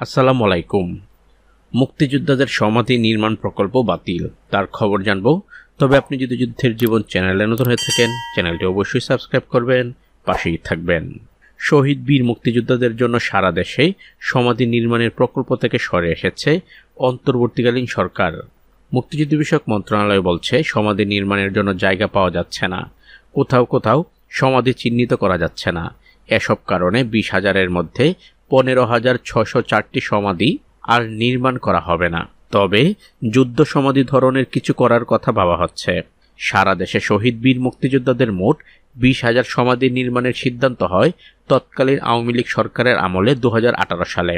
আসসালামু আলাইকুম মুক্তিযোদ্ধাদের সমাধি নির্মাণ প্রকল্প বাতিল। তার খবর জানব। তবে আপনি যদি যুদ্ধের জীবন চ্যানেলে নতুন হয়ে থাকেন, চ্যানেলটি অবশ্যই সাবস্ক্রাইব করবেন, পাশেই থাকবেন। শহীদ বীর মুক্তিযোদ্ধাদের জন্য সারা দেশে সমাধি নির্মাণের প্রকল্প থেকে সরে এসেছে অন্তর্বর্তীকালীন সরকার। মুক্তিযুদ্ধ বিষয়ক মন্ত্রণালয় বলছে, সমাধি নির্মাণের জন্য জায়গা পাওয়া যাচ্ছে না। কোথাও কোথাও সমাধি চিহ্নিত করা যাচ্ছে না। এসব কারণে বিশ হাজারের মধ্যে পনেরো হাজার ছশো চারটি সমাধি আর নির্মাণ করা হবে না। তবে যুদ্ধ সমাধি ধরনের কিছু করার কথা ভাবা হচ্ছে। সারা দেশে শহীদ বীর মুক্তিযোদ্ধাদের মোট বিশ হাজার সমাধি নির্মাণের সিদ্ধান্ত হয় তৎকালীন আওয়ামী লীগ সরকারের আমলে দু হাজার আঠারো সালে।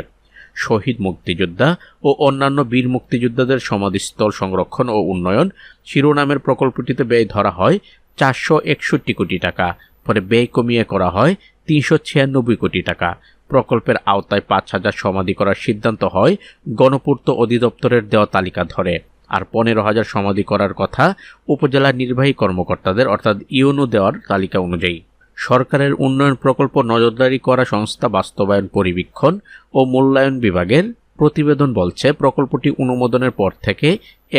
শহীদ মুক্তিযোদ্ধা ও অন্যান্য বীর মুক্তিযোদ্ধাদের সমাধিস্থল সংরক্ষণ ও উন্নয়ন শিরোনামের প্রকল্পটিতে ব্যয় ধরা হয় চারশো একষট্টি কোটি টাকা, পরে ব্যয় কমিয়ে করা হয় তিনশো ছিয়ানব্বই কোটি টাকা। প্রকল্পের আওতায় পাঁচ হাজার সমাধি করার সিদ্ধান্ত হয় গণপূর্ত অধিদপ্তরের দেওয়া তালিকা ধরে। আর পনেরো হাজার সমাধি করার কথা উপজেলা নির্বাহী কর্মকর্তাদের, অর্থাৎ ইউনো দেওয়ার তালিকা অনুযায়ী। সরকারের উন্নয়ন প্রকল্প নজরদারি করা সংস্থা বাস্তবায়ন পরিবীক্ষণ ও মূল্যায়ন বিভাগের প্রতিবেদন বলছে, প্রকল্পটি অনুমোদনের পর থেকে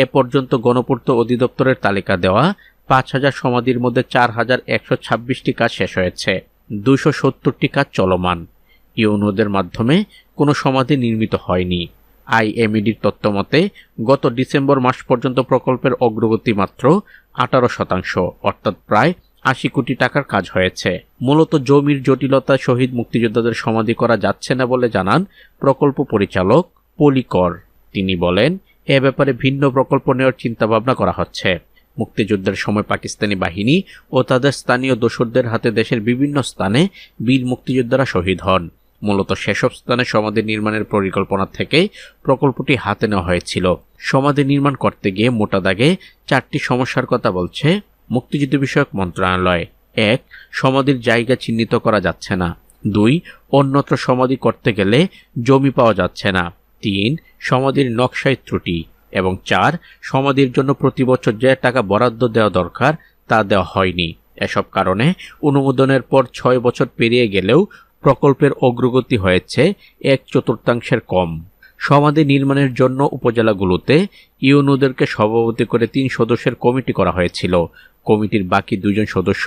এ পর্যন্ত গণপূর্ত অধিদপ্তরের তালিকা দেওয়া পাঁচ হাজার সমাধির মধ্যে চার হাজার একশো ছাব্বিশটি কাজ শেষ হয়েছে। দুশো সত্তরটি কাজ চলমান। ইউনোদের মাধ্যমে কোনো সমাধি নির্মিত হয়নি। আইএমইডির তথ্যমতে গত ডিসেম্বর মাস পর্যন্ত প্রকল্পের অগ্রগতি মাত্র আঠারো শতাংশ, অর্থাৎ প্রায় আশি কোটি টাকার কাজ হয়েছে। মূলত জমির জটিলতা শহীদ মুক্তিযোদ্ধাদের সমাধি করা যাচ্ছে না বলে জানান প্রকল্প পরিচালক পলিকর। তিনি বলেন, এ ব্যাপারে ভিন্ন প্রকল্প নেওয়ার চিন্তাভাবনা করা হচ্ছে। মুক্তিযুদ্ধের সময় পাকিস্তানি বাহিনী ও তাদের স্থানীয় দোসরদের হাতে দেশের বিভিন্ন স্থানে বীর মুক্তিযোদ্ধারা শহীদ হন। মূলত সেসব স্থানে সমাধি নির্মাণের পরিকল্পনা থেকে প্রকল্পটি হাতে নেওয়া হয়েছিল। সমাধি নির্মাণ করতে গিয়ে মোটা দাগে চারটি সমস্যার কথা বলছে মুক্তিযুদ্ধ বিষয়ক মন্ত্রণালয়। এক, সমাধির জায়গা চিহ্নিত করা যাচ্ছে না। দুই, অন্যত্র সমাধি করতে গেলে জমি পাওয়া যাচ্ছে না। তিন, সমাধির নকশায় ত্রুটি। এবং চার, সমাধির জন্য প্রতি বছর যে টাকা বরাদ্দ দেওয়া দরকার তা দেওয়া হয়নি। এসব কারণে অনুমোদনের পর ছয় বছর পেরিয়ে গেলেও প্রকল্পের অগ্রগতি হয়েছে এক চতুর্থাংশের কম। সমাধি নির্মাণের জন্য উপজেলাগুলোতে ইউনুদেরকে সভাপতি করে তিন সদস্যের কমিটি করা হয়েছিল। কমিটির বাকি দুজন সদস্য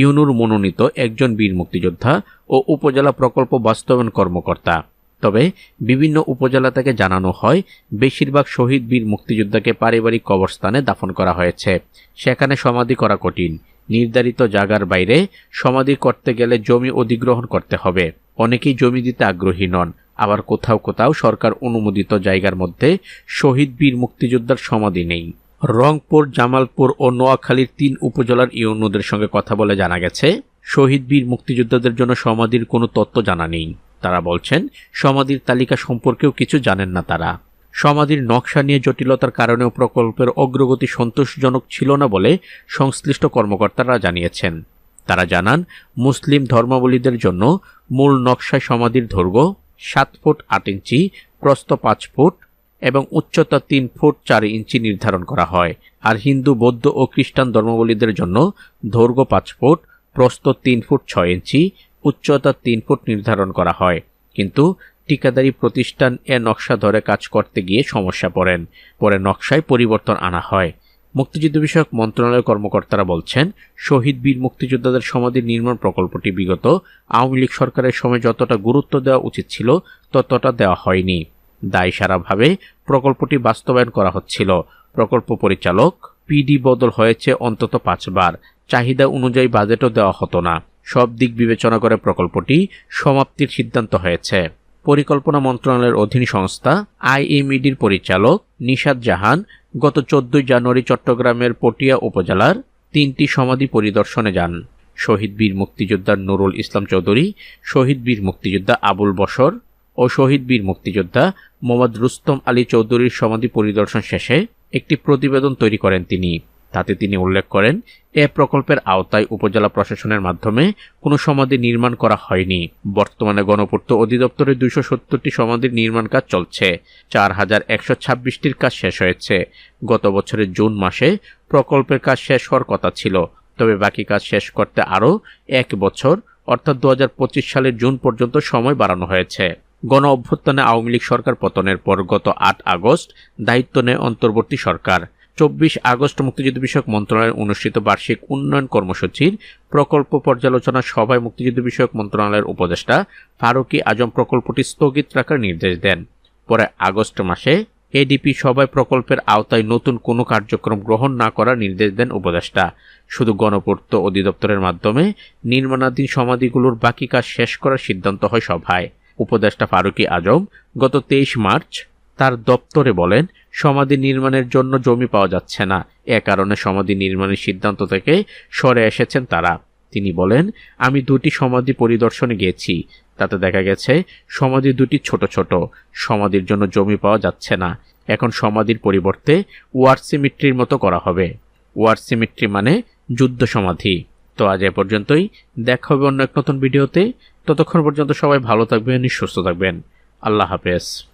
ইউনুর মনোনীত একজন বীর মুক্তিযোদ্ধা ও উপজেলা প্রকল্প বাস্তবায়ন কর্মকর্তা। তবে বিভিন্ন উপজেলা থেকে জানানো হয়, বেশিরভাগ শহীদ বীর মুক্তিযোদ্ধাকে পারিবারিক কবরস্থানে দাফন করা হয়েছে। সেখানে সমাধি করা কঠিন। নির্ধারিত জায়গার বাইরে সমাধি করতে গেলে জমি অধিগ্রহণ করতে হবে। অনেকেই জমি দিতে আগ্রহী নন। আবার কোথাও কোথাও সরকার অনুমোদিত জায়গার মধ্যে শহীদ বীর মুক্তিযোদ্ধার সমাধি নেই। রংপুর, জামালপুর ও নোয়াখালীর তিন উপজেলার ইউনুদের সঙ্গে কথা বলে জানা গেছে, শহীদ বীর মুক্তিযোদ্ধাদের জন্য সমাধির কোনো তত্ত্ব জানা নেই। তারা বলছেন, সমাধির তালিকা সম্পর্কেও কিছু জানেন না তারা। সমাধির নকশা নিয়ে জটিলতার কারণেও প্রকল্পের অগ্রগতি সন্তোষজনক ছিল না বলে সংশ্লিষ্ট কর্মকর্তারা জানিয়েছেন। তারা জানান, মুসলিম ধর্মাবলীদের জন্য মূল নকশায় সমাধির দৈর্ঘ্য সাত ফুট আট ইঞ্চি, প্রস্থ পাঁচ ফুট এবং উচ্চতা তিন ফুট চার ইঞ্চি নির্ধারণ করা হয়। আর হিন্দু, বৌদ্ধ ও খ্রিস্টান ধর্মাবলীদের জন্য দৈর্ঘ্য পাঁচ ফুট, প্রস্থ তিন ফুট ছয় ইঞ্চি, উচ্চতা তিন ফুট নির্ধারণ করা হয়। কিন্তু ঠিকাদারি প্রতিষ্ঠান এ নকশা ধরে কাজ করতে গিয়ে সমস্যা পড়েন। পরে নকশায় পরিবর্তন আনা হয়। মুক্তিযুদ্ধ বিষয়ক মন্ত্রণালয়ের কর্মকর্তারা বলছেন, শহীদ বীর মুক্তিযোদ্ধাদের সমাধির নির্মাণ প্রকল্পটি বিগত আওয়ামী লীগ সরকারের সময় যতটা গুরুত্ব দেওয়া উচিত ছিল, ততটা দেওয়া হয়নি। দায় সারাভাবে প্রকল্পটি বাস্তবায়ন করা হচ্ছিল। প্রকল্প পরিচালক পিডি বদল হয়েছে অন্তত পাঁচবার। চাহিদা অনুযায়ী বাজেটও দেওয়া হতো না। সব দিক বিবেচনা করে প্রকল্পটি সমাপ্তির সিদ্ধান্ত হয়েছে। পরিকল্পনা মন্ত্রণালয়ের অধীন সংস্থা আইএমইডির পরিচালক নিশাদ জাহান গত চোদ্দই জানুয়ারি চট্টগ্রামের পটিয়া উপজেলার তিনটি সমাধি পরিদর্শনে যান। শহীদ বীর মুক্তিযোদ্ধা নুরুল ইসলাম চৌধুরী, শহীদ বীর মুক্তিযোদ্ধা আবুল বসর ও শহীদ বীর মুক্তিযোদ্ধা মোহাম্মদ রুস্তম আলী চৌধুরীর সমাধি পরিদর্শন শেষে একটি প্রতিবেদন তৈরি করেন তিনি। তাতে তিনি উল্লেখ করেন, এ প্রকল্পের আওতায় উপজেলা প্রশাসনের মাধ্যমে কোনো সমাধি নির্মাণ করা হয়নি। বর্তমানে গণপূর্ত অধিদপ্তরে দুইশো সত্তরটি সমাধির নির্মাণ কাজ চলছে। চার হাজার একশো ছাব্বিশটির কাজ শেষ হয়েছে। গত বছরের জুন মাসে প্রকল্পের কাজ শেষ হওয়ার কথা ছিল। তবে বাকি কাজ শেষ করতে আরও এক বছর, অর্থাৎ দু হাজার পঁচিশ সালের জুন পর্যন্ত সময় বাড়ানো হয়েছে। গণ অভ্যুত্থানে আওয়ামী লীগ সরকার পতনের পর গত আট আগস্ট দায়িত্ব নেয় অন্তর্বর্তী সরকার। চব্বিশ আগস্ট মুক্তিযুদ্ধ বিষয়ক মন্ত্রণালয়ের অনুষ্ঠিত বার্ষিক উন্নয়ন কর্মসূচির প্রকল্প পর্যালোচনা সভায় মুক্তিযুদ্ধ বিষয়ক মন্ত্রণালয়ের উপদেষ্টা ফারুকি আজম প্রকল্পটি স্থগিত রাখার নির্দেশ দেন। পরে আগস্ট মাসে এডিপি সভায় প্রকল্পের আওতায় নতুন কোনো কার্যক্রম গ্রহণ না করার নির্দেশ দেন উপদেষ্টা। শুধু গণপূর্ত অধিদপ্তরের মাধ্যমে নির্মাণাধীন সমাধিগুলোর বাকি কাজ শেষ করার সিদ্ধান্ত হয় সভায়। উপদেষ্টা ফারুকি আজম গত তেইশ মার্চ তার দপ্তরে বলেন সমাধি নির্মাণের জন্য জমি পাওয়া যাচ্ছে না। এ কারণে সমাধি নির্মাণের সিদ্ধান্ত থেকে সরে এসেছেন তারা। তিনি বলেন, আমি দুটি সমাধি পরিদর্শনে গিয়েছি। তাতে দেখা গেছে, সমাধি দুটি ছোট ছোট। সমাধির জন্য জমি পাওয়া যাচ্ছে না। এখন সমাধির পরিবর্তে ওয়ার সিমিট্রির মতো করা হবে। ওয়ার সিমিট্রি মানে যুদ্ধ সমাধি। তো আজ এ পর্যন্তই। দেখা হবে অন্য এক নতুন ভিডিওতে। ততক্ষণ পর্যন্ত সবাই ভালো থাকবেন, সুস্থ থাকবেন। আল্লাহ হাফেজ।